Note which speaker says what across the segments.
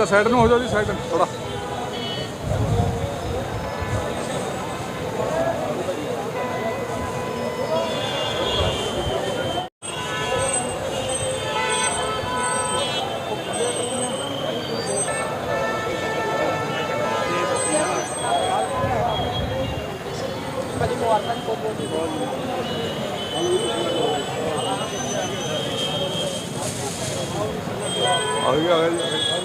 Speaker 1: ਤਾਂ ਸਾਈਡ ਨੂੰ ਹੋ ਜਾਓ ਜੀ ਸਾਈਡ ਥੋੜਾ ਆ ਗਿਆ ਆ ਗਿਆ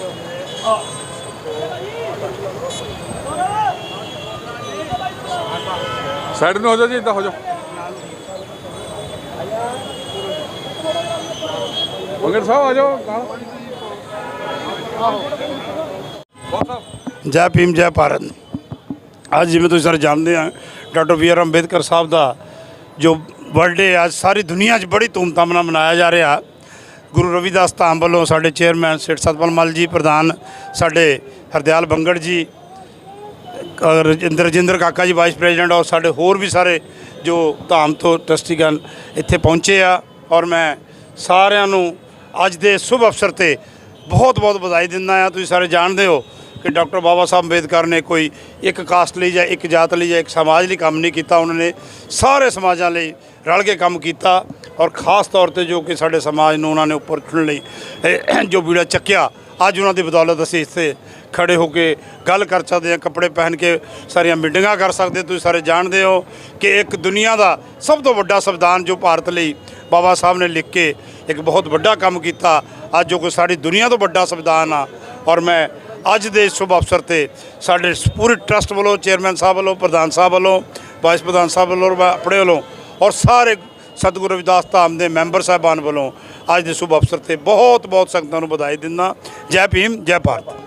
Speaker 1: ਸਾਈਡ ਨੂੰ ਹੋ ਜਾਓ ਜੀ, ਇੱਦਾਂ ਹੋ ਜਾਓ। ਮੰਗੜ ਸਾਹਿਬ, ਆ ਜਾਓ ਨਾਲ।
Speaker 2: ਜੈ ਭੀਮ, ਜੈ ਭਾਰਤ। ਅੱਜ ਜਿਵੇਂ ਤੁਸੀਂ ਸਾਰੇ ਜਾਣਦੇ ਆ, doctor B R Ambedkar Sahib ਦਾ ਜੋ ਬਰਥਡੇ ਅੱਜ ਸਾਰੀ ਦੁਨੀਆ 'ਚ ਬੜੀ ਧੂਮਧਾਮ ਨਾਲ ਮਨਾਇਆ ਜਾ ਰਿਹਾ। ਗੁਰੂ ਰਵਿਦਾਸ ਧਾਮ ਵੱਲੋਂ ਸਾਡੇ ਚੇਅਰਮੈਨ ਸੇਠ ਸਤਪਾਲ ਮਲ ਜੀ, ਪ੍ਰਧਾਨ ਸਾਡੇ ਹਰਦਿਆਲ ਬੰਗੜ ਜੀ ਰਜਿੰਦਰ ਰਜਿੰਦਰ ਕਾਕਾ ਜੀ ਵਾਈਸ ਪ੍ਰੈਜ਼ੀਡੈਂਟ ਔਰ ਸਾਡੇ ਹੋਰ ਵੀ ਸਾਰੇ ਜੋ ਧਾਮ ਤੋਂ ਟਰਸਟੀਗਣ ਇੱਥੇ ਪਹੁੰਚੇ ਆ ਔਰ ਮੈਂ ਸਾਰਿਆਂ ਨੂੰ ਅੱਜ ਦੇ ਸ਼ੁਭ ਅਵਸਰ ਤੇ ਬਹੁਤ ਬਹੁਤ ਵਧਾਈ ਦਿੰਦਾ ਆ ਤੁਸੀਂ ਸਾਰੇ ਜਾਣਦੇ ਹੋ ਕਿ ਡਾਕਟਰ ਬਾਬਾ ਸਾਹਿਬ ਅੰਬੇਦਕਰ ਨੇ ਕੋਈ ਇੱਕ ਕਾਸਟ ਲਈ ਜਾਂ ਇੱਕ ਜਾਤ ਲਈ ਜਾਂ ਇੱਕ ਸਮਾਜ ਲਈ ਕੰਮ ਨਹੀਂ ਕੀਤਾ। ਉਹਨਾਂ ਨੇ ਸਾਰੇ ਸਮਾਜਾਂ ਲਈ ਰਲ ਕੇ ਕੰਮ ਕੀਤਾ। ਔਰ ਖਾਸ ਤੌਰ ਤੇ ਜੋ ਕਿ ਸਾਡੇ ਸਮਾਜ ਨੂੰ ਉਹਨਾਂ ਨੇ ਉੱਪਰ ਚੁਣਨ ਲਈ ਜੋ ਬੀੜਾ ਚੱਕਿਆ, ਅੱਜ ਉਹਨਾਂ ਦੀ ਬਦੌਲਤ ਅਸੀਂ ਇੱਥੇ ਖੜੇ ਹੋ ਕੇ ਗੱਲ ਕਰ ਸਕਦੇ ਹਾਂ, ਕੱਪੜੇ ਪਹਿਨ ਕੇ ਸਾਰੀਆਂ ਮੀਟਿੰਗਾਂ ਕਰ ਸਕਦੇ ਤੁਸੀਂ ਸਾਰੇ ਜਾਣਦੇ ਹੋ ਕਿ ਇੱਕ ਦੁਨੀਆ ਦਾ ਸਭ ਤੋਂ ਵੱਡਾ ਸੰਵਿਧਾਨ ਜੋ ਭਾਰਤ ਲਈ ਬਾਬਾ ਸਾਹਿਬ ਨੇ ਲਿਖ ਕੇ ਇੱਕ ਬਹੁਤ ਵੱਡਾ ਕੰਮ ਕੀਤਾ, ਅੱਜ ਜੋ ਕਿ ਸਾਡੀ ਦੁਨੀਆ ਤੋਂ ਵੱਡਾ ਸੰਵਿਧਾਨ ਆ। ਔਰ ਮੈਂ ਅੱਜ ਦੇ ਸ਼ੁਭ ਅਵਸਰ ਤੇ ਸਾਡੇ ਪੂਰੇ ਟਰਸਟ ਵੱਲੋਂ, ਚੇਅਰਮੈਨ ਸਾਹਿਬ ਵੱਲੋਂ, ਪ੍ਰਧਾਨ ਸਾਹਿਬ ਵੱਲੋਂ, ਵਾਈਸ ਪ੍ਰਧਾਨ ਸਾਹਿਬ ਵੱਲੋਂ ਔਰ ਆਪਣੇ ਵੱਲੋਂ ਔਰ ਸਾਰੇ ਸਤਿਗੁਰੂ ਰਵਿਦਾਸ ਧਾਮ ਦੇ ਮੈਂਬਰ ਸਾਹਿਬਾਨ ਵੱਲੋਂ ਅੱਜ ਦੇ ਸ਼ੁਭ ਅਵਸਰ ਤੇ ਬਹੁਤ ਬਹੁਤ ਸੰਗਤਾਂ ਨੂੰ ਵਧਾਈ ਦਿੰਦਾ। ਜੈ ਭੀਮ, ਜੈ ਭਾਰਤ।